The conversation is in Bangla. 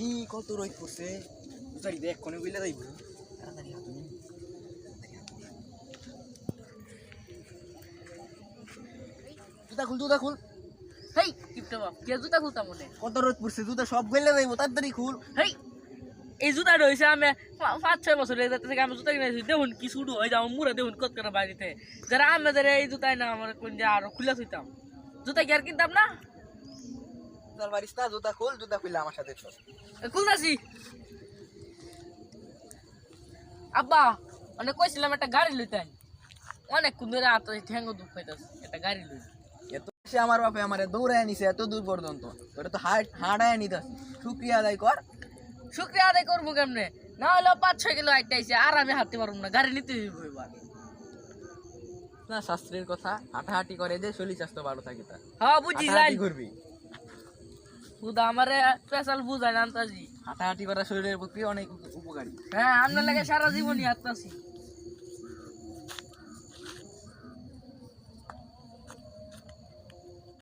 ই কত রোদ পড়ছে তাড়াতাড়ি দেখ কোনে বইলে যাইব তাড়াতাড়ি হাত নে। জুতা খুল জুতা খুল হেই কিপটা বাপ কে জুতা খুলতাম মনে কত রোদ পড়ছে জুতা সব গইলে যাইব তাড়াতাড়ি খুল হেই এই জুতা রয়েছে আমি পাঁচ ছয় বছর হয়ে যাচ্ছে আমি জুতা কিনেছি দেখুন কি শুরু হয়ে যাও মুড়ে দেখুন কত করে বাড়িতে যারা আমি যারা এই জুতাই না আমার কোন যে আরও খুলে থইতাম জুতা কি আর কিনতাম না তোর বাড়িস না জুতা খুল জুতা খুললে আমার সাথে চল। খুলতাছি আব্বা অনেক কইছিলাম একটা গাড়ি লইতেন অনেক কোন ধরে আত ঠ্যাঙ্গ দুঃখ হইতাছে একটা গাড়ি লই এত সে আমার বাপে আমারে দৌড়ায় নিছে এত দূর পর্যন্ত। তোরে তো হাট হাঁটায় নিতাস শুক্রিয়া আদায় কর। শুক্রিয়া আদায় করব কেমনে? না হলে পাঁচ ছয় কিলো আইতে আইসে আর আমি হাঁটতে পারব না গাড়ি নিতে হইব এবার। না শাস্ত্রের কথা হাঁটাহাঁটি করে যে শরীর স্বাস্থ্য ভালো থাকে তা। হ্যাঁ বুঝি যাই। করবি। খুদা আমারে স্পেশাল বুঝায় আনতাছি। হাঁটাহাঁটি করা শরীরের পক্ষে অনেক উপকারী। হ্যাঁ আপনার লাগে সারা জীবনই হাঁটতাছি।